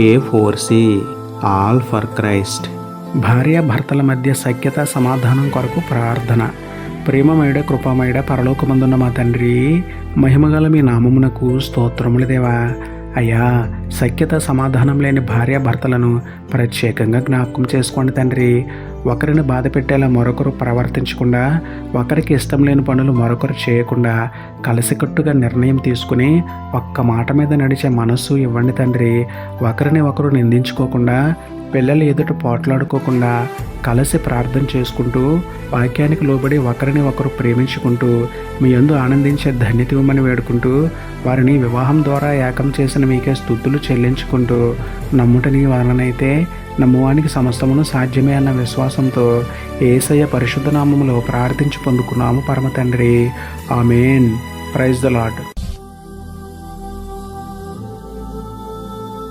A four C all for Christ భార్యాభర్తల మధ్య సఖ్యత సమాధానం కొరకు ప్రార్థన. ప్రేమమయుడ కృపామయుడ పరలోకమందున్న మా తండ్రి మహిమగల మీ నామమునకు స్తోత్రములు దేవా. అయ్యా సఖ్యత సమాధానం లేని భార్యాభర్తలను ప్రత్యేకంగా జ్ఞాపకం చేసుకోండి తండ్రి. ఒకరిని బాధ పెట్టేలా మరొకరు ప్రవర్తించకుండా ఒకరికి ఇష్టం లేని పనులు మరొకరు చేయకుండా కలిసికట్టుగా నిర్ణయం తీసుకుని ఒక్క మాట మీద నడిచే మనస్సు ఇవ్వండి తండ్రి. ఒకరిని ఒకరు నిందించుకోకుండా పిల్లలు ఎదుట పోట్లాడుకోకుండా కలిసి ప్రార్థన చేసుకుంటూ వాక్యానికి లోబడి ఒకరిని ఒకరు ప్రేమించుకుంటూ మీ యందు ఆనందించే ధన్యత ఇవ్వమని వేడుకుంటూ వారిని వివాహం ద్వారా ఏకం చేసిన మీకే స్థుతులు చెల్లించుకుంటూ నమ్ముటని వలనైతే నమ్మువానికి సమస్తమును సాధ్యమే అన్న విశ్వాసంతో ఏసయ్య పరిశుద్ధ నామములో ప్రార్థించి పొందుకున్నాము పరమ తండ్రి ఆమెన్. Praise the lord